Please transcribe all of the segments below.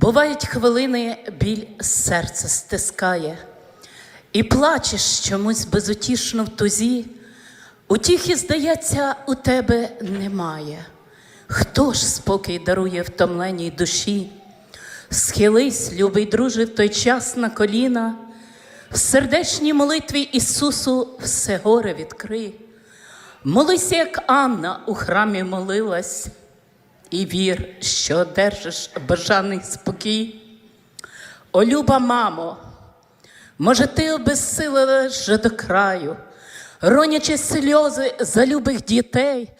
Бувають хвилини, біль серце стискає, і плачеш чомусь безутішно в тузі, утіхи, здається, у тебе немає. Хто ж спокій дарує втомленій душі? Схились, любий друже, в той час на коліна, в сердечній молитві Ісусу все горе відкрий. Молися, як Анна у храмі молилась, і вір, що одержиш бажаний спокій. О, люба мамо, може, ти обезсилила вже до краю, ронячи сльози за любих дітей,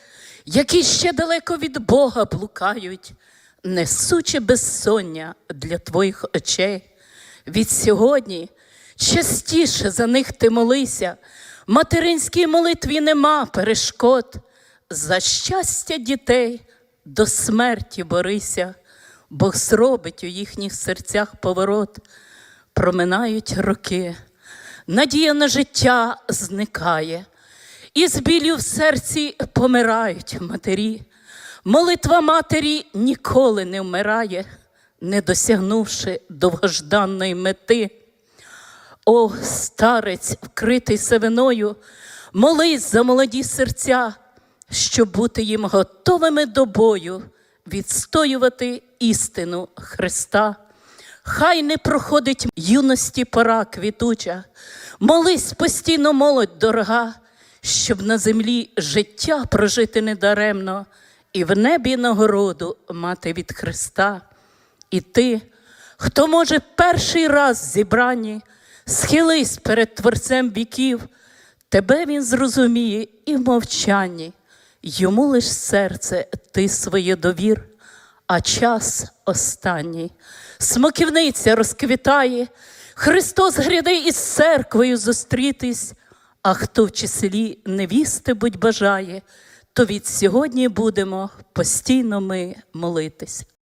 які ще далеко від Бога блукають, несучи безсоння для твоїх очей. Від сьогодні частіше за них ти молися, материнській молитві нема перешкод. За щастя дітей до смерті борися, Бог зробить у їхніх серцях поворот. Проминають роки, надія на життя зникає, і з білю в серці помирають матері. Молитва матері ніколи не вмирає, не досягнувши довгожданної мети. О, старець, вкритий севиною, молись за молоді серця, щоб бути їм готовими до бою, відстоювати істину Христа. Хай не проходить юності пора квітуча, молись постійно молодь дорога, щоб на землі життя прожити недаремно, і в небі нагороду мати від Христа. І ти, хто може перший раз зібрані, схились перед Творцем віків, тебе він зрозуміє і в мовчанні, йому лиш серце ти своє довір, а час останній. Смоківниця розквітає, Христос гряде із церквою зустрітись, а хто в числі невісти будь бажає, то від сьогодні будемо постійно ми молитись.